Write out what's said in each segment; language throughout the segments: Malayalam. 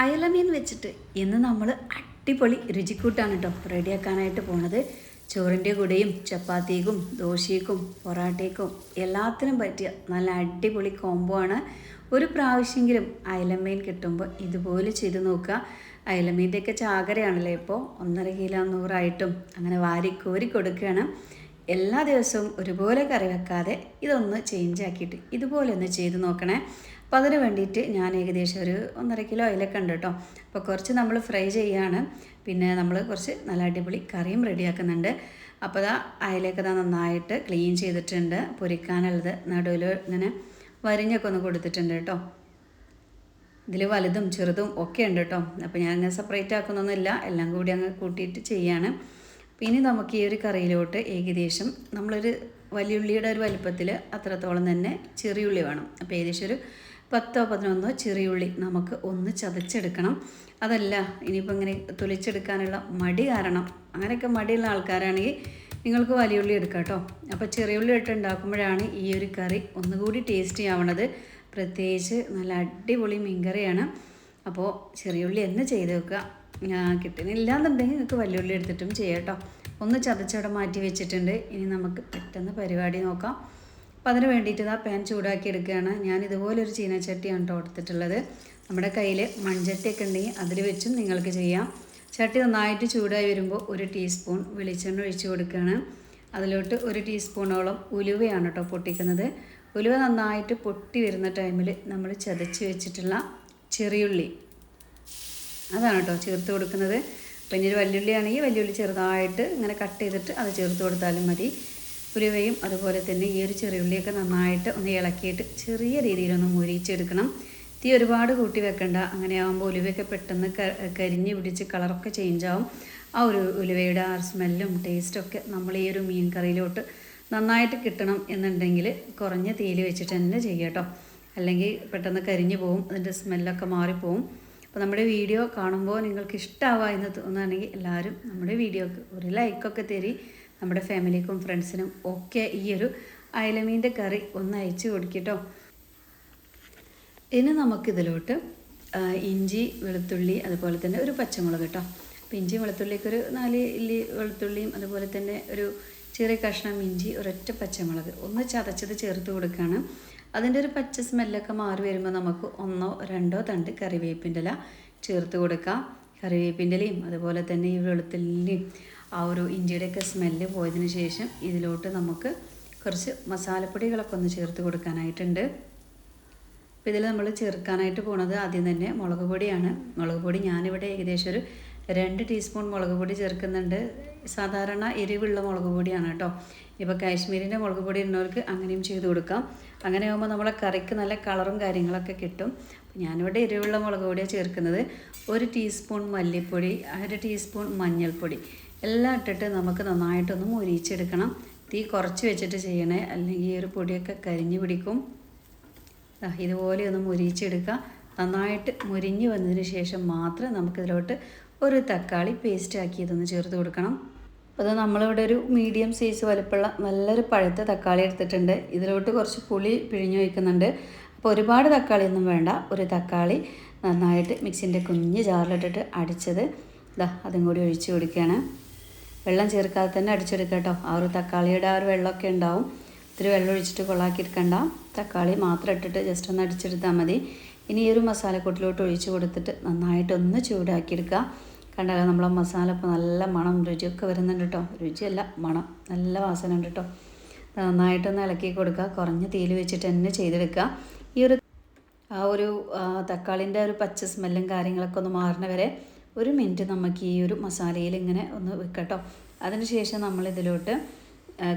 അയലമീൻ വെച്ചിട്ട് ഇന്ന് നമ്മൾ അടിപൊളി രുചിക്കൂട്ടാണ് കേട്ടോ റെഡിയാക്കാനായിട്ട് പോണത്. ചോറിന്റെ കൂടെയും ചപ്പാത്തിക്കും ദോശയ്ക്കും പൊറാട്ടയ്ക്കും എല്ലാത്തിനും പറ്റിയ നല്ല അടിപൊളി കോംബോ ആണ്. ഒരു പ്രാവശ്യമെങ്കിലും അയലമീൻ കിട്ടുമ്പോൾ ഇതുപോലെ ചെയ്ത് നോക്കുക. അയലമീന്റെയൊക്കെ ചാകരയാണല്ലോ ഇപ്പോൾ ഒന്നര കിലോ നൂറായിട്ടും അങ്ങനെ വാരിക്കോരി കൊടുക്കുകയാണ്. എല്ലാ ദിവസവും ഒരുപോലെ കറി വെക്കാതെ ഇതൊന്ന് ചേഞ്ച് ആക്കിയിട്ട് ഇതുപോലെ ഒന്ന് ചെയ്ത് നോക്കണേ. അപ്പോൾ അതിന് വേണ്ടിയിട്ട് ഞാൻ ഏകദേശം ഒരു ഒന്നര കിലോ അയിലൊക്കെ ഉണ്ട് കേട്ടോ അപ്പോൾ കുറച്ച് നമ്മൾ ഫ്രൈ ചെയ്യുകയാണ് പിന്നെ നമ്മൾ കുറച്ച് നല്ല അടിപൊളി കറിയും റെഡിയാക്കുന്നുണ്ട്. അപ്പോൾ അതാ അയിലൊക്കെ ഇതാ നന്നായിട്ട് ക്ലീൻ ചെയ്തിട്ടുണ്ട്. പൊരിക്കാനുള്ളത് നടുവിൽ ഇങ്ങനെ വരിഞ്ഞൊക്കെ ഒന്ന് കൊടുത്തിട്ടുണ്ട് കേട്ടോ ഇതിൽ വലുതും ചെറുതും ഒക്കെ ഉണ്ട് കേട്ടോ അപ്പോൾ ഞാൻ അങ്ങനെ സെപ്പറേറ്റ് ആക്കുന്നൊന്നുമില്ല. എല്ലാം കൂടി അങ്ങ് കൂട്ടിയിട്ട് ചെയ്യാണ്. ഇനി നമുക്ക് ഈ ഒരു കറിയിലോട്ട് ഏകദേശം നമ്മളൊരു വലിയുള്ളിയുടെ ഒരു വലിപ്പത്തിൽ അത്രത്തോളം തന്നെ ചെറിയ ഉള്ളി വേണം. അപ്പോൾ ഏകദേശം ഒരു പത്തോ പതിനൊന്നോ ചെറിയുള്ളി നമുക്ക് ഒന്ന് ചതച്ചെടുക്കണം. അതല്ല ഇനിയിപ്പോൾ ഇങ്ങനെ തൊലിച്ചെടുക്കാനുള്ള മടി കാരണം അങ്ങനെയൊക്കെ മടിയുള്ള ആൾക്കാരാണെങ്കിൽ നിങ്ങൾക്ക് വലിയുള്ളി എടുക്കാം കേട്ടോ. അപ്പോൾ ചെറിയുള്ളി ഇട്ട് ഉണ്ടാക്കുമ്പോഴാണ് ഈ ഒരു കറി ഒന്നുകൂടി ടേസ്റ്റി ആവണത്. പ്രത്യേകിച്ച് നല്ല അടിപൊളി മീൻകറിയാണ്. അപ്പോൾ ചെറിയുള്ളി എന്ന് ചെയ്ത് വെക്കുക. കിട്ടുന്നില്ല എന്നുണ്ടെങ്കിൽ നിങ്ങൾക്ക് വലിയുള്ളി എടുത്തിട്ടും ചെയ്യാം കേട്ടോ. ഒന്ന് ചതച്ചവിടെ മാറ്റി വെച്ചിട്ടുണ്ട്. ഇനി നമുക്ക് പെട്ടെന്ന് പരിപാടി നോക്കാം. അപ്പോൾ അതിന് വേണ്ടിയിട്ട് ആ പാൻ ചൂടാക്കി എടുക്കുകയാണ്. ഞാൻ ഇതുപോലെ ഇതുപോലൊരു ചീനച്ചട്ടിയാണ് കേട്ടോ എടുത്തിട്ടുള്ളത്. നമ്മുടെ കയ്യിൽ മൺചട്ടിയൊക്കെ ഉണ്ടെങ്കിൽ അതിൽ വെച്ചും നിങ്ങൾക്ക് ചെയ്യാം. ചട്ടി നന്നായിട്ട് ചൂടായി വരുമ്പോൾ ഒരു ടീസ്പൂൺ വെളിച്ചെണ്ണ ഒഴിച്ചു കൊടുക്കുകയാണ്. അതിലോട്ട് ഒരു ടീസ്പൂണോളം ഉലുവയാണ് കേട്ടോ പൊട്ടിക്കുന്നത്. ഉലുവ നന്നായിട്ട് പൊട്ടി വരുന്ന ടൈമിൽ നമ്മൾ ചതച്ച് വെച്ചിട്ടുള്ള ചെറിയുള്ളി. അതാണ് കേട്ടോ ചേർത്ത് കൊടുക്കുന്നത്. പിന്നെ ഒരു വല്യുള്ളി ആണെങ്കിൽ വല്യുള്ളി ചെറുതായിട്ട് ഇങ്ങനെ കട്ട് ചെയ്തിട്ട് അത് ചേർത്ത് കൊടുത്താലും മതി. ഉലുവയും അതുപോലെ തന്നെ ഈ ഒരു ചെറിയുള്ളിയൊക്കെ നന്നായിട്ട് ഒന്ന് ഇളക്കിയിട്ട് ചെറിയ രീതിയിലൊന്ന് മുരിച്ചെടുക്കണം തീ ഒരുപാട് കൂട്ടി വെക്കണ്ട. അങ്ങനെ ആകുമ്പോൾ ഉലുവയൊക്കെ പെട്ടെന്ന് കരിഞ്ഞ് പിടിച്ച് കളറൊക്കെ ചേഞ്ച് ആവും. ആ ഒരു ഉലുവയുടെ ആ സ്മെല്ലും ടേസ്റ്റൊക്കെ നമ്മൾ ഈ ഒരു മീൻ കറിയിലോട്ട് നന്നായിട്ട് കിട്ടണം എന്നുണ്ടെങ്കിൽ കുറഞ്ഞ തീയിൽ വെച്ചിട്ട് തന്നെ ചെയ്യുക അല്ലെങ്കിൽ പെട്ടെന്ന് കരിഞ്ഞു പോകും അതിന്റെ സ്മെല്ലൊക്കെ മാറിപ്പോവും. അപ്പോൾ നമ്മുടെ വീഡിയോ കാണുമ്പോൾ നിങ്ങൾക്ക് ഇഷ്ടമാവുക എന്ന് തോന്നുകയാണെങ്കിൽ എല്ലാവരും നമ്മുടെ വീഡിയോക്ക് ഒരു ലൈക്കൊക്കെ തരി. നമ്മുടെ ഫാമിലിക്കും ഫ്രണ്ട്സിനും ഒക്കെ ഈ ഒരു അയലമീന്റെ കറി ഒന്ന് അയച്ചു കൊടുക്കട്ടോ. ഇനി നമുക്കിതിലോട്ട് ഇഞ്ചി വെളുത്തുള്ളി അതുപോലെ തന്നെ ഒരു പച്ചമുളക് കേട്ടോ അപ്പോൾ ഇഞ്ചി വെളുത്തുള്ളിക്ക് ഒരു നാല് ഇല്ലി വെളുത്തുള്ളിയും അതുപോലെ തന്നെ ഒരു ചെറിയ കഷ്ണം ഇഞ്ചി ഒരൊറ്റ പച്ചമുളക്. ഒന്ന് ചതച്ചത് ചേർത്ത് കൊടുക്കുകയാണ് അതിന്റെ ഒരു പച്ച സ്മെല്ലൊക്കെ മാറി വരുമ്പോൾ നമുക്ക് ഒന്നോ രണ്ടോ തണ്ട് കറിവേപ്പിന്റെ ഇല ചേർത്ത് കൊടുക്കാം. കറിവേപ്പിന്റെ ഇലയും അതുപോലെ തന്നെ ഈ വെളുത്തുള്ളിയും ആ ഒരു ഇഞ്ചിയുടെയൊക്കെ സ്മെല്ല് പോയതിന് ശേഷം ഇതിലോട്ട് നമുക്ക് കുറച്ച് മസാലപ്പൊടികളൊക്കെ ഒന്ന് ചേർത്ത് കൊടുക്കാനായിട്ടുണ്ട്. അപ്പോൾ ഇതിൽ നമ്മൾ ചേർക്കാനായിട്ട് പോണത് ആദ്യം തന്നെ മുളക് പൊടിയാണ്. മുളക് പൊടി ഞാനിവിടെ ഏകദേശം ഒരു രണ്ട് ടീസ്പൂൺ മുളക് പൊടി ചേർക്കുന്നുണ്ട്. സാധാരണ എരിവുള്ള മുളക് പൊടിയാണ് കേട്ടോ. ഇപ്പോൾ കാശ്മീരിന്റെ മുളക് പൊടി ഇടുന്നവർക്ക് അങ്ങനെയും ചെയ്ത് കൊടുക്കാം. അങ്ങനെ ആകുമ്പോൾ നമ്മളെ കറിക്ക് നല്ല കളറും കാര്യങ്ങളൊക്കെ കിട്ടും. ഞാനിവിടെ എരിവുള്ള മുളക് പൊടിയാണ് ചേർക്കുന്നത്. ഒരു ടീസ്പൂൺ മല്ലിപ്പൊടി അര ടീസ്പൂൺ മഞ്ഞൾപ്പൊടി എല്ലാം ഇട്ടിട്ട് നമുക്ക് നന്നായിട്ടൊന്ന് മുരിച്ചെടുക്കണം തീ കുറച്ച് വെച്ചിട്ട് ചെയ്യണേ. അല്ലെങ്കിൽ ഈ ഒരു പൊടിയൊക്കെ കരിഞ്ഞു പിടിക്കും. ഇതുപോലെ ഒന്ന് മുരിച്ചെടുക്കുക നന്നായിട്ട് മുരിഞ്ഞ് വന്നതിന് ശേഷം മാത്രം നമുക്കിതിലോട്ട് ഒരു തക്കാളി പേസ്റ്റ് ആക്കി ഇതൊന്ന് ചേർത്ത് കൊടുക്കണം. അത് നമ്മളിവിടെ ഒരു മീഡിയം സൈസ് വലുപ്പമുള്ള നല്ലൊരു പഴുത്ത തക്കാളി എടുത്തിട്ടുണ്ട്. ഇതിലോട്ട് കുറച്ച് പുളി പിഴിഞ്ഞു വയ്ക്കുന്നുണ്ട് അപ്പോൾ ഒരുപാട് തക്കാളിയൊന്നും വേണ്ട. ഒരു തക്കാളി. നന്നായിട്ട് മിക്സിന്റെ കുഞ്ഞ് ജാറിലിട്ടിട്ട് അടിച്ചത്. ഇതാ അതും കൂടി ഒഴിച്ച് കൊടുക്കുകയാണ്. വെള്ളം ചേർക്കാതെ തന്നെ അടിച്ചെടുക്കുക കേട്ടോ. ആ ഒരു തക്കാളിയുടെ ആ ഒരു വെള്ളമൊക്കെ ഉണ്ടാവും. ഇത്തിരി വെള്ളം ഒഴിച്ചിട്ട് കൊള്ളാക്കി എടുക്കണ്ട. തക്കാളി മാത്രം ഇട്ടിട്ട് ജസ്റ്റ് ഒന്ന് അടിച്ചെടുത്താൽ മതി. ഇനി ഈ ഒരു മസാലക്കൂട്ടിലോട്ട് ഒഴിച്ച് കൊടുത്തിട്ട് നന്നായിട്ടൊന്ന് ചൂടാക്കിയെടുക്കുക കണ്ടാലോ നമ്മളെ മസാല ഇപ്പോൾ നല്ല മണം രുചിയൊക്കെ വരുന്നുണ്ട് കേട്ടോ. രുചിയല്ല മണം. നല്ല വാസന ഉണ്ട് കേട്ടോ. നന്നായിട്ടൊന്ന് ഇളക്കി കൊടുക്കുക. കുറഞ്ഞ തീയിൽ വെച്ചിട്ട് തന്നെ ചെയ്തെടുക്കുക. ഈ ഒരു ആ ഒരു തക്കാളിന്റെ ഒരു പച്ച സ്മെല്ലും കാര്യങ്ങളൊക്കെ ഒന്ന് മാറുന്ന വരെ ഒരു മിനിറ്റ് നമുക്ക് ഈ ഒരു മസാലയിൽ ഇങ്ങനെ ഒന്ന് വെക്കട്ടോ അതിനുശേഷം നമ്മളിതിലോട്ട്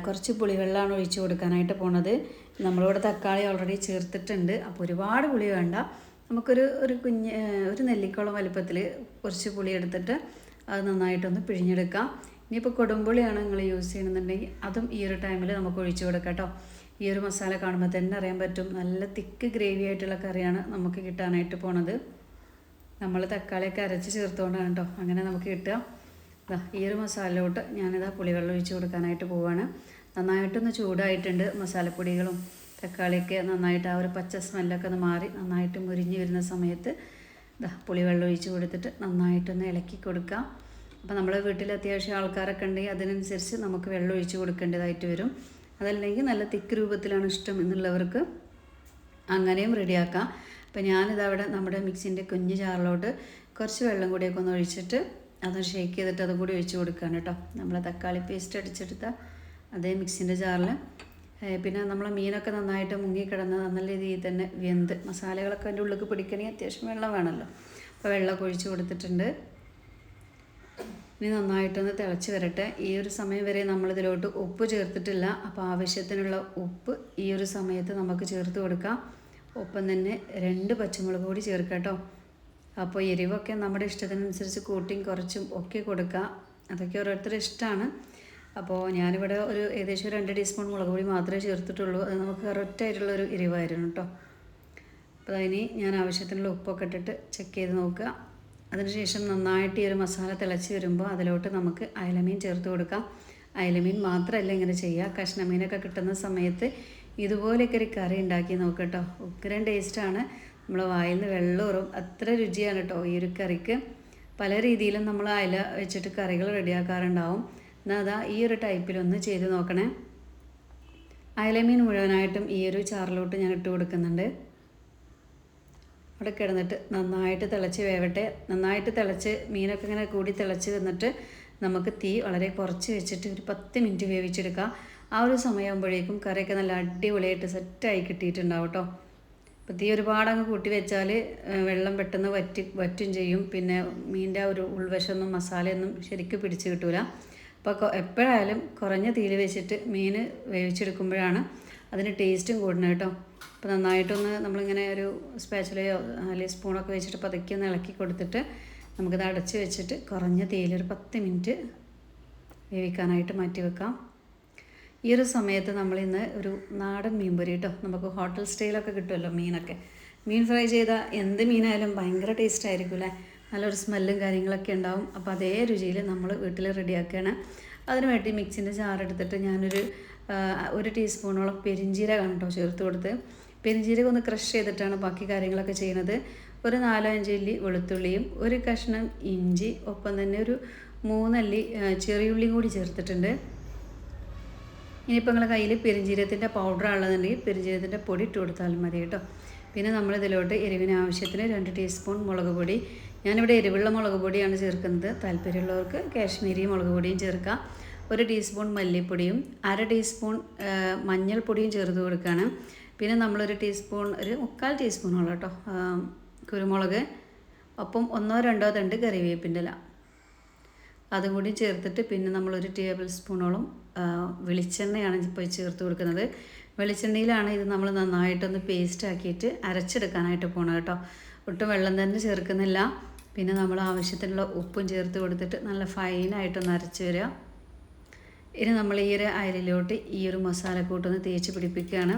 കുറച്ച് പുളിവെള്ളമാണ് ഒഴിച്ചു കൊടുക്കാനായിട്ട് പോണത്. നമ്മളിവിടെ തക്കാളി ഓൾറെഡി ചേർത്തിട്ടുണ്ട്. അപ്പോൾ ഒരുപാട് പുളി വേണ്ട. നമുക്കൊരു ഒരു കുഞ്ഞ് ഒരു നെല്ലിക്കോളം വലുപ്പത്തിൽ കുറച്ച് പുളി എടുത്തിട്ട് അത് നന്നായിട്ടൊന്ന് പിഴിഞ്ഞെടുക്കാം. ഇനിയിപ്പോൾ കൊടുമ്പുളിയാണ് നിങ്ങൾ യൂസ് ചെയ്യണമെന്നുണ്ടെങ്കിൽ അതും ഈ ഒരു ടൈമിൽ നമുക്ക് ഒഴിച്ചു കൊടുക്കാം കേട്ടോ ഈ ഒരു മസാല കാണുമ്പോൾ തന്നെ അറിയാൻ പറ്റും. നല്ല തിക്ക് ഗ്രേവി ആയിട്ടുള്ള കറിയാണ് നമുക്ക് കിട്ടാനായിട്ട് പോണത്. നമ്മൾ തക്കാളിയൊക്കെ അരച്ച് ചേർത്തുകൊണ്ടാണ് കേട്ടോ അങ്ങനെ നമുക്ക് കിട്ടുക. ഈ ഒരു മസാലയിലോട്ട് ഞാനിതാ പുളിവെള്ളം ഒഴിച്ച് കൊടുക്കാനായിട്ട് പോവുകയാണ് നന്നായിട്ടൊന്ന് ചൂടായിട്ടുണ്ട് മസാലപ്പൊടികളും തക്കാളിയൊക്കെ നന്നായിട്ട് ആ ഒരു പച്ച സ്മെല്ലൊക്കെ ഒന്ന് മാറി നന്നായിട്ട് മുരിഞ്ഞ് വരുന്ന സമയത്ത് ഇതാ പുളിവെള്ളം ഒഴിച്ച് കൊടുത്തിട്ട് നന്നായിട്ടൊന്ന് ഇളക്കി കൊടുക്കാം അപ്പോൾ നമ്മൾ വീട്ടിൽ അത്യാവശ്യം ആൾക്കാരൊക്കെ ഉണ്ടെങ്കിൽ അതിനനുസരിച്ച് നമുക്ക് വെള്ളം ഒഴിച്ച് കൊടുക്കേണ്ടതായിട്ട് വരും. അതല്ലെങ്കിൽ നല്ല തിക്ക് രൂപത്തിലാണ് ഇഷ്ടം എന്നുള്ളവർക്ക് അങ്ങനെയും റെഡിയാക്കാം. അപ്പം ഞാനിത് അവിടെ നമ്മുടെ മിക്സിന്റെ കുഞ്ഞ് ജാറിലോട്ട് കുറച്ച് വെള്ളം കൂടിയൊക്കെ ഒന്ന് ഒഴിച്ചിട്ട് അത് ഷേക്ക് ചെയ്തിട്ട് അതും കൂടി ഒഴിച്ച് കൊടുക്കുകയാണ് കേട്ടോ. നമ്മൾ തക്കാളി പേസ്റ്റ് അടിച്ചെടുത്ത അതേ മിക്സിന്റെ ജാറിൽ. പിന്നെ നമ്മൾ മീനൊക്കെ നന്നായിട്ട് മുങ്ങിക്കിടന്ന് നല്ല രീതിയിൽ തന്നെ വെന്ത്. മസാലകളൊക്കെ അതിന്റെ ഉള്ളിൽ പിടിക്കണമെങ്കിൽ അത്യാവശ്യം വെള്ളം വേണമല്ലോ. അപ്പോൾ വെള്ളമൊക്കെ ഒഴിച്ച് കൊടുത്തിട്ടുണ്ട്. ഇനി നന്നായിട്ടൊന്ന് തിളച്ച് വരട്ടെ. ഈ ഒരു സമയം വരെ നമ്മളിതിലോട്ട് ഉപ്പ് ചേർത്തിട്ടില്ല. അപ്പോൾ ആവശ്യത്തിനുള്ള ഉപ്പ് ഈ ഒരു സമയത്ത് നമുക്ക് ചേർത്ത് കൊടുക്കാം. ഒപ്പം തന്നെ രണ്ട് പച്ചമുളക് കൂടി ചേർക്കാം അപ്പോൾ എരിവൊക്കെ നമ്മുടെ ഇഷ്ടത്തിനനുസരിച്ച് കൂട്ടിയും കുറച്ചും ഒക്കെ കൊടുക്കുക അതൊക്കെ ഓരോരുത്തരുടെ ഇഷ്ടമാണ്. അപ്പോൾ ഞാനിവിടെ ഒരു ഏകദേശം രണ്ട് ടീസ്പൂൺ മുളക് പൊടി മാത്രമേ ചേർത്തിട്ടുള്ളൂ. അത് നമുക്ക് കറക്റ്റായിട്ടുള്ള ഒരു എരിവായിരുന്നു കേട്ടോ. അപ്പോൾ അതിന് ഞാൻ ആവശ്യത്തിനുള്ള ഉപ്പൊക്കെ ഇട്ടിട്ട് ചെക്ക് ചെയ്ത് നോക്കുക. അതിനുശേഷം നന്നായിട്ട് ഈ ഒരു മസാല തിളച്ച് വരുമ്പോൾ അതിലോട്ട് നമുക്ക് അയലമീൻ ചേർത്ത് കൊടുക്കാം. അയലമീൻ മാത്രമല്ല ഇങ്ങനെ ചെയ്യുക. കഷ്ണമീനൊക്കെ കിട്ടുന്ന സമയത്ത് ഇതുപോലെയൊക്കെ ഒരു കറി ഉണ്ടാക്കി നോക്കട്ടോ ഉഗ്രൻ ടേസ്റ്റാണ് നമ്മൾ വായിൽ നിന്ന് വെള്ളമൂറും അത്ര രുചിയാണ് കേട്ടോ ഈ ഒരു കറിക്ക്. പല രീതിയിലും നമ്മൾ അയല വെച്ചിട്ട് കറികൾ റെഡിയാക്കാറുണ്ടാവും. എന്നാൽ അതാ ഈ ഒരു ടൈപ്പിലൊന്ന് ചെയ്ത് നോക്കണേ. അയലമീൻ മുഴുവനായിട്ടും ഈ ഒരു ചാറിലോട്ട് ഞാൻ ഇട്ട് കൊടുക്കുന്നുണ്ട്. അവിടെ കിടന്നിട്ട് നന്നായിട്ട് തിളച്ച് വേവട്ടെ. നന്നായിട്ട് തിളച്ച് മീനൊക്കെ ഇങ്ങനെ കൂടി തിളച്ച് വന്നിട്ട് നമുക്ക് തീ വളരെ കുറച്ച് വെച്ചിട്ട് ഒരു പത്ത് മിനിറ്റ് വേവിച്ചെടുക്കുക ആ ഒരു സമയമാകുമ്പോഴേക്കും കറിയൊക്കെ നല്ല അടിപൊളിയായിട്ട് സെറ്റായി കിട്ടിയിട്ടുണ്ടാവും കേട്ടോ. അപ്പോൾ തീ ഒരുപാട് അങ്ങ് കൂട്ടി വെച്ചാൽ വെള്ളം പെട്ടെന്ന് വറ്റി വറ്റും ചെയ്യും. പിന്നെ മീനിന്റെ ഒരു ഉൾവശമൊന്നും മസാലയൊന്നും ശരിക്കും പിടിച്ച് കിട്ടൂല. അപ്പോൾ എപ്പോഴായാലും കുറഞ്ഞ തീയിൽ വെച്ചിട്ട് മീൻ വേവിച്ചെടുക്കുമ്പോഴാണ് അതിന് ടേസ്റ്റും കൂടുന്നത് കേട്ടോ. അപ്പോൾ നന്നായിട്ടൊന്ന് നമ്മളിങ്ങനെ ഒരു സ്പാച്ചിലയോ അല്ലെങ്കിൽ സ്പൂണൊക്കെ വെച്ചിട്ട് പതുക്കി ഒന്ന് ഇളക്കി കൊടുത്തിട്ട് നമുക്കിത് അടച്ച് വെച്ചിട്ട് കുറഞ്ഞ തീയിൽ ഒരു പത്ത് മിനിറ്റ് വേവിക്കാനായിട്ട് മാറ്റി വെക്കാം. ഈ ഒരു സമയത്ത് നമ്മളിന്ന് ഒരു നാടൻ മീൻ പൊരി കേട്ടോ നമുക്ക് ഹോട്ടൽ സ്റ്റൈലൊക്കെ കിട്ടുമല്ലോ മീനൊക്കെ. മീൻ ഫ്രൈ ചെയ്ത എന്ത് മീനായാലും ഭയങ്കര ടേസ്റ്റ് ആയിരിക്കും അല്ലേ? നല്ലൊരു സ്മെല്ലും കാര്യങ്ങളൊക്കെ ഉണ്ടാവും. അപ്പോൾ അതേ രുചിയിൽ നമ്മൾ വീട്ടിൽ റെഡിയാക്കുകയാണ് അതിന് വേണ്ടി മിക്സിന്റെ ചാറെടുത്തിട്ട് ഞാനൊരു ഒരു ടീസ്പൂണോളം പെരിഞ്ചീരകം കേട്ടോ ചേർത്ത് കൊടുത്ത്. പെരിഞ്ചീരകം ഒന്ന് ക്രഷ് ചെയ്തിട്ടാണ് ബാക്കി കാര്യങ്ങളൊക്കെ ചെയ്യുന്നത്. ഒരു നാലോ അഞ്ച് ഇല്ലി വെളുത്തുള്ളിയും ഒരു കഷ്ണം ഇഞ്ചി ഒപ്പം തന്നെ ഒരു മൂന്നല്ലി ചെറിയുള്ളിയും കൂടി ചേർത്തിട്ടുണ്ട്. ഇനിയിപ്പോൾ നിങ്ങളുടെ കയ്യിൽ പെരിഞ്ജീരകത്തിന്റെ പൗഡർ ഉള്ളതുണ്ടെങ്കിൽ പെരിഞ്ജീരകത്തിന്റെ പൊടി ഇട്ട് കൊടുത്താലും മതി കേട്ടോ. പിന്നെ നമ്മൾ ഇതിലോട്ട് എരിവിന് ആവശ്യത്തിന് രണ്ട് ടീസ്പൂൺ മുളക് പൊടി. ഞാനിവിടെ എരിവുള്ള മുളക് പൊടിയാണ് ചേർക്കുന്നത്. താല്പര്യമുള്ളവർക്ക് കാശ്മീരി മുളക് പൊടിയും ചേർക്കാം. ഒരു ടീസ്പൂൺ മല്ലിപ്പൊടിയും അര ടീസ്പൂൺ മഞ്ഞൾപ്പൊടിയും ചേർത്ത് കൊടുക്കുകയാണ്. പിന്നെ നമ്മളൊരു ടീസ്പൂൺ ഒരു മുക്കാൽ ടീസ്പൂണോളം കേട്ടോ കുരുമുളക് ഒപ്പം ഒന്നോ രണ്ടോ തണ്ട് കറിവേപ്പിന്റെ ഇല അതും കൂടി ചേർത്തിട്ട് പിന്നെ നമ്മളൊരു ടേബിൾ സ്പൂണോളം വെളിച്ചെണ്ണയാണ് ഇപ്പോൾ ചേർത്ത് കൊടുക്കുന്നത്. വെളിച്ചെണ്ണയിലാണ് ഇത് നമ്മൾ നന്നായിട്ടൊന്ന് പേസ്റ്റ് ആക്കിയിട്ട് അരച്ചെടുക്കാനായിട്ട് പോകണം കേട്ടോ. ഒട്ടും വെള്ളം തന്നെ ചേർക്കുന്നില്ല. പിന്നെ നമ്മൾ ആവശ്യത്തിനുള്ള ഉപ്പും ചേർത്ത് കൊടുത്തിട്ട് നല്ല ഫൈനായിട്ടൊന്ന് അരച്ച് വരിക. ഇനി നമ്മൾ ഈ ഒരു അയലിലോട്ട് ഈ ഒരു മസാലക്കൂട്ടൊന്ന് തേച്ച് പിടിപ്പിക്കുകയാണ്.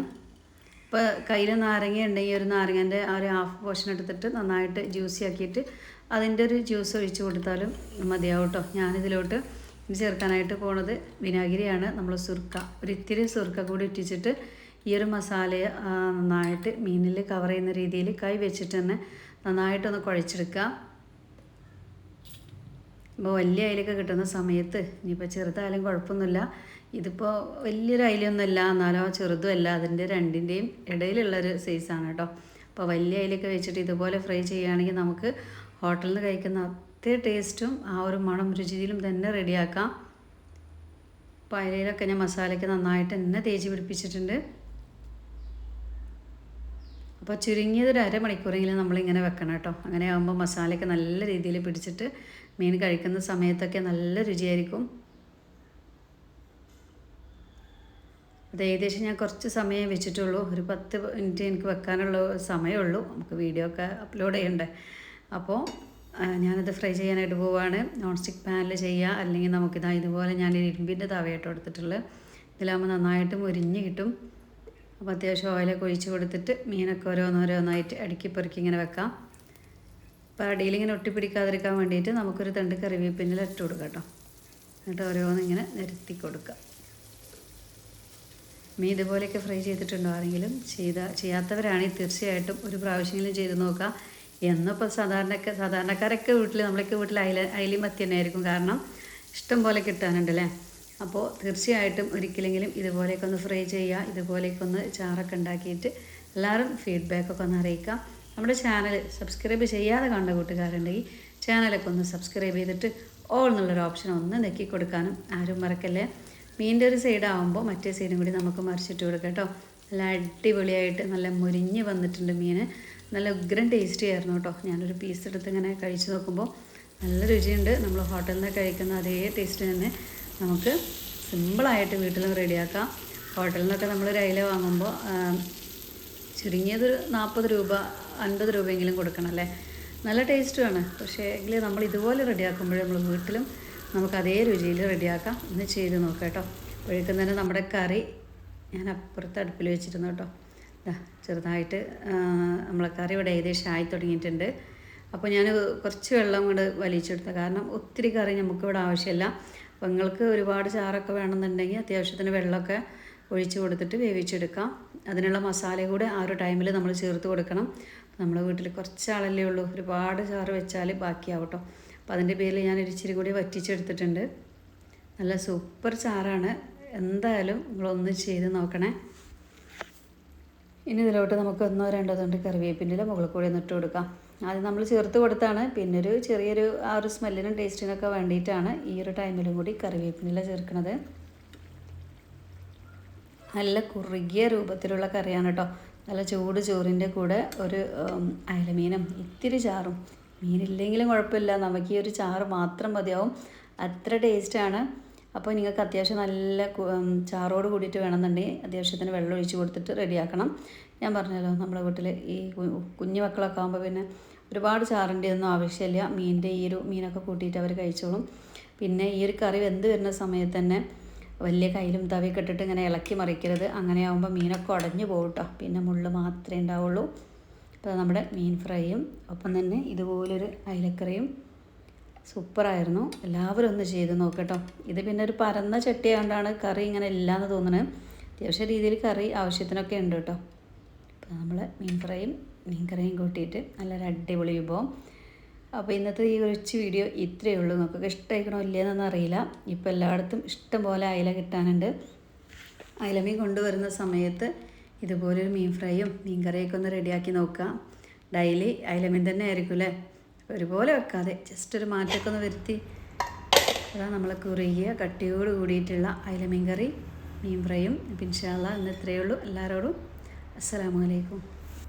ഇപ്പോൾ കയ്യിൽ നാരങ്ങ ഉണ്ടെങ്കിൽ ഒരു നാരങ്ങന്റെ ആ ഒരു ഹാഫ് പോർഷൻ എടുത്തിട്ട് നന്നായിട്ട് ജ്യൂസി ആക്കിയിട്ട് അതിന്റെ ഒരു ജ്യൂസ് ഒഴിച്ച് കൊടുത്താലും മതിയാവും കേട്ടോ ഞാനിതിലോട്ട് ചേർക്കാനായിട്ട് പോണത് വിനാഗിരിയാണ്. നമ്മൾ സുർക്ക ഒരു ഇത്തിരി സുർക്ക കൂടി ഇട്ടിച്ചിട്ട് ഈ ഒരു മസാലയെ നന്നായിട്ട് മീനിൽ കവർ ചെയ്യുന്ന രീതിയിൽ കൈ വെച്ചിട്ട് തന്നെ നന്നായിട്ടൊന്ന് കുഴച്ചെടുക്കുക ഇപ്പോൾ വലിയ അയിലൊക്കെ കിട്ടുന്ന സമയത്ത് ഇനിയിപ്പോൾ ചെറുതായാലും കുഴപ്പമൊന്നുമില്ല. ഇതിപ്പോൾ വലിയൊരു അയിലൊന്നുമല്ല എന്നാലോ ചെറുതുമല്ല അതിന്റെ രണ്ടിന്റെയും ഇടയിലുള്ളൊരു സൈസാണ് കേട്ടോ. അപ്പോൾ വലിയ അയിലൊക്കെ വെച്ചിട്ട് ഇതുപോലെ ഫ്രൈ ചെയ്യുകയാണെങ്കിൽ നമുക്ക് ഹോട്ടലിൽ നിന്ന് കഴിക്കുന്ന അത്ര ടേസ്റ്റും ആ ഒരു മണം രുചിയിലും തന്നെ റെഡിയാക്കാം അപ്പോൾ അയിലയിലൊക്കെ ഞാൻ മസാലയ്ക്ക് നന്നായിട്ട് തന്നെ തേച്ച് പിടിപ്പിച്ചിട്ടുണ്ട്. അപ്പോൾ ചുരുങ്ങിയത് ഒരു അരമണിക്കൂറെങ്കിലും നമ്മളിങ്ങനെ വെക്കണം കേട്ടോ. അങ്ങനെ ആകുമ്പോൾ മസാലയൊക്കെ നല്ല രീതിയിൽ പിടിച്ചിട്ട് മീൻ കഴിക്കുന്ന സമയത്തൊക്കെ നല്ല രുചിയായിരിക്കും. അത് ഏകദേശം ഞാൻ കുറച്ച് സമയം വെച്ചിട്ടുള്ളൂ. ഒരു പത്ത് മിനിറ്റ് എനിക്ക് വെക്കാനുള്ള സമയമുള്ളൂ. നമുക്ക് വീഡിയോ ഒക്കെ അപ്ലോഡ് ചെയ്യണ്ടേ. അപ്പോൾ ഞാനത് ഫ്രൈ ചെയ്യാനായിട്ട് പോവുകയാണ് നോൺ സ്റ്റിക്ക് പാനിൽ ചെയ്യുക അല്ലെങ്കിൽ നമുക്കിതാ ഇതുപോലെ ഞാൻ ഇരുമ്പിന്റെ തവയായിട്ട് എടുത്തിട്ടുള്ളത്. ഇതിലാകുമ്പോൾ നന്നായിട്ട് മുരിഞ്ഞ് കിട്ടും. അപ്പോൾ അത്യാവശ്യം ഓയിലൊക്കെ ഒഴിച്ച് കൊടുത്തിട്ട് മീനൊക്കെ ഓരോന്നോരോന്നായിട്ട് അടുക്കി പെറുക്കി ഇങ്ങനെ വെക്കാം. അപ്പോൾ അടിയിൽ ഇങ്ങനെ ഒട്ടിപ്പിടിക്കാതിരിക്കാൻ വേണ്ടിയിട്ട് നമുക്കൊരു തണ്ട് കറിവേപ്പിനിൽ ഇട്ട് കൊടുക്കാം കേട്ടോ. എന്നിട്ട് ഓരോന്നിങ്ങനെ നിരത്തി കൊടുക്കുക മീൻ ഇതുപോലെയൊക്കെ ഫ്രൈ ചെയ്തിട്ടുണ്ടോ ആരെങ്കിലും? ചെയ്ത ചെയ്യാത്തവരാണെങ്കിൽ തീർച്ചയായിട്ടും ഒരു പ്രാവശ്യമെങ്കിലും ചെയ്ത് നോക്കുക എന്നിപ്പോൾ സാധാരണക്ക സാധാരണക്കാരൊക്കെ വീട്ടിൽ നമ്മളൊക്കെ വീട്ടിൽ അയില അയിലി മത്തി തന്നെ ആയിരിക്കും കാരണം ഇഷ്ടം പോലെ കിട്ടാനുണ്ട് അല്ലേ? അപ്പോൾ തീർച്ചയായിട്ടും ഒരിക്കലെങ്കിലും ഇതുപോലെയൊക്കെ ഒന്ന് ഫ്രൈ ചെയ്യുക ഇതുപോലെയൊക്കെ ഒന്ന് ചാറൊക്കെ ഉണ്ടാക്കിയിട്ട് എല്ലാവരും ഫീഡ്ബാക്കൊക്കെ ഒന്ന് അറിയിക്കാം. നമ്മുടെ ചാനൽ സബ്സ്ക്രൈബ് ചെയ്യാതെ കണ്ട കൂട്ടുകാരുണ്ടെങ്കിൽ ചാനലൊക്കെ ഒന്ന് സബ്സ്ക്രൈബ് ചെയ്തിട്ട് ഓൾ എന്നുള്ളൊരു ഓപ്ഷൻ ഒന്ന് നെക്കി കൊടുക്കാനും ആരും മറക്കല്ലേ. മീന്റെ ഒരു സൈഡ് ആകുമ്പോൾ മറ്റേ സൈഡും കൂടി നമുക്ക് മറിച്ചിട്ട് കൊടുക്കാം കേട്ടോ. നല്ല അടിപൊളിയായിട്ട് നല്ല മുരിഞ്ഞ് വന്നിട്ടുണ്ട് മീൻ നല്ല ഉഗ്രൻ ടേസ്റ്റി ആയിരുന്നു കേട്ടോ. ഞാനൊരു പീസ് എടുത്ത് ഇങ്ങനെ കഴിച്ച് നോക്കുമ്പോൾ നല്ല രുചിയുണ്ട്. നമ്മൾ ഹോട്ടലിൽ നിന്ന് കഴിക്കുന്ന അതേ ടേസ്റ്റ് തന്നെ. നമുക്ക് സിമ്പിളായിട്ട് വീട്ടിലും റെഡിയാക്കാം. ഹോട്ടലിൽ നിന്നൊക്കെ നമ്മൾ ഒരു അയില വാങ്ങുമ്പോൾ ചുരുങ്ങിയതൊരു നാൽപ്പത് രൂപ അൻപത് രൂപയെങ്കിലും കൊടുക്കണം അല്ലേ? നല്ല ടേസ്റ്റുമാണ് പക്ഷേ എങ്കിൽ നമ്മൾ ഇതുപോലെ റെഡിയാക്കുമ്പോൾ നമ്മൾ വീട്ടിലും നമുക്ക് അതേ രുചിയിൽ റെഡിയാക്കാം. ഒന്ന് ചെയ്ത് നോക്കാം കേട്ടോ. ഒഴുക്കുന്ന തന്നെ നമ്മുടെ കറി ഞാൻ അപ്പുറത്ത് അടുപ്പിൽ വെച്ചിരുന്നു കേട്ടോ. ചെറുതായിട്ട് നമ്മളെ കറി ഇവിടെ ഏകദേശം ആയി തുടങ്ങിയിട്ടുണ്ട്. അപ്പോൾ ഞാൻ കുറച്ച് വെള്ളം കൊണ്ട് വലിച്ചെടുത്ത. കാരണം ഒത്തിരി കറി നമുക്കിവിടെ ആവശ്യമില്ല. അപ്പോൾ നിങ്ങൾക്ക് ഒരുപാട് ചാറൊക്കെ വേണമെന്നുണ്ടെങ്കിൽ അത്യാവശ്യത്തിന് വെള്ളമൊക്കെ ഒഴിച്ച് കൊടുത്തിട്ട് വേവിച്ചെടുക്കാം. അതിനുള്ള മസാല കൂടെ ആ ഒരു ടൈമിൽ നമ്മൾ ചേർത്ത് കൊടുക്കണം. നമ്മുടെ വീട്ടിൽ കുറച്ച് ആളല്ലേ ഉള്ളൂ. ഒരുപാട് ചാറ് വെച്ചാൽ ബാക്കിയാവട്ടോ അപ്പോൾ അതിന്റെ പേരിൽ ഞാൻ ഒരു ഇച്ചിരി കൂടി വറ്റിച്ചെടുത്തിട്ടുണ്ട്. നല്ല സൂപ്പർ ചാറാണ്. എന്തായാലും നിങ്ങളൊന്ന് ചെയ്ത് നോക്കണേ. ഇനി ഇതിലോട്ട് നമുക്ക് ഒന്നോ രണ്ടോ തൊണ്ട് കറിവേപ്പിന്റെ മുകളിൽ കൂടി ഒന്ന് ഇട്ട് കൊടുക്കാം. ആദ്യം നമ്മൾ ചേർത്ത് കൊടുത്താണ്. പിന്നെ ഒരു ചെറിയൊരു ആ ഒരു സ്മെല്ലിനും ടേസ്റ്റിനൊക്കെ വേണ്ടിയിട്ടാണ് ഈ ഒരു ടൈമിലും കൂടി കറിവേപ്പിനില ചേർക്കുന്നത് നല്ല കുറുകിയ രൂപത്തിലുള്ള കറിയാണ് കേട്ടോ നല്ല ചൂട് ചോറിന്റെ കൂടെ ഒരു അയലമീനും ഇത്തിരി ചാറും. മീനില്ലെങ്കിലും കുഴപ്പമില്ല. നമുക്ക് ഈ ഒരു ചാറ് മാത്രം മതിയാവും. അത്ര ടേസ്റ്റാണ് അപ്പോൾ നിങ്ങൾക്ക് അത്യാവശ്യം നല്ല ചാറോട് കൂടിയിട്ട് വേണമെന്നുണ്ടെങ്കിൽ അത്യാവശ്യത്തിന് വെള്ളം ഒഴിച്ച് കൊടുത്തിട്ട് റെഡിയാക്കണം ഞാൻ പറഞ്ഞല്ലോ നമ്മുടെ വീട്ടിൽ ഈ കുഞ്ഞു മക്കളൊക്കെ ആകുമ്പോൾ പിന്നെ ഒരുപാട് ചാറിന്റെ ഒന്നും ആവശ്യമില്ല മീനിന്റെ ഈ ഒരു മീനൊക്കെ കൂട്ടിയിട്ട് അവർ കഴിച്ചോളും. പിന്നെ ഈ ഒരു കറി വെന്ത് വരുന്ന സമയത്ത് തന്നെ വലിയ കയ്യിലും തവിയൊക്കെ ഇട്ടിട്ട് ഇങ്ങനെ ഇളക്കി മറിക്കരുത്. അങ്ങനെ ആകുമ്പോൾ മീനൊക്കെ ഉടഞ്ഞു പോകും കേട്ടോ പിന്നെ മുള്ള് മാത്രമേ ഉണ്ടാവുള്ളൂ. അപ്പോൾ നമ്മുടെ മീൻ ഫ്രൈയും ഒപ്പം തന്നെ ഇതുപോലൊരു അയലക്കറിയും സൂപ്പറായിരുന്നു. എല്ലാവരും ഒന്ന് ചെയ്ത് നോക്കട്ടോ ഇത് പിന്നെ ഒരു പരന്ന ചട്ടിയായതുകൊണ്ടാണ് കറി ഇങ്ങനെ ഇല്ലയെന്ന് തോന്നുന്നത് അത്യാവശ്യ രീതിയിൽ കറി ആവശ്യത്തിനൊക്കെ ഉണ്ട് കേട്ടോ അപ്പോൾ നമ്മൾ മീൻ ഫ്രൈയും മീൻ കറിയും കൂട്ടിയിട്ട് നല്ലൊരു അടിപൊളി വിഭവം. അപ്പോൾ ഇന്നത്തെ ഈ ഒരു വീഡിയോ ഇത്രയേ ഉള്ളൂ. നമുക്കൊക്കെ ഇഷ്ടമായിക്കണോ ഇല്ലയെന്നൊന്നും അറിയില്ല. ഇപ്പോൾ എല്ലായിടത്തും ഇഷ്ടം പോലെ അയില കിട്ടാനുണ്ട്. അയിലമീൻ കൊണ്ടുവരുന്ന സമയത്ത് ഇതുപോലൊരു മീൻ ഫ്രൈയും മീൻ കറിയൊക്കെ ഒന്ന് റെഡിയാക്കി നോക്കുക. ഡെയിലി അയിലമീൻ തന്നെ ആയിരിക്കും അല്ലേ? ഒരുപോലെ വെക്കാതെ ജസ്റ്റ് ഒരു മാറ്റമൊക്കെ ഒന്ന് വരുത്തി. അതാ നമ്മൾ കുറുകിയ കട്ടിയോട് കൂടിയിട്ടുള്ള അയിലമീൻ കറി മീൻ ഫ്രൈയും. ഇൻഷാല്ല ഇന്ന് ഇത്രയേ ഉള്ളൂ. എല്ലാവരോടും അസ്സലാമു അലൈക്കും.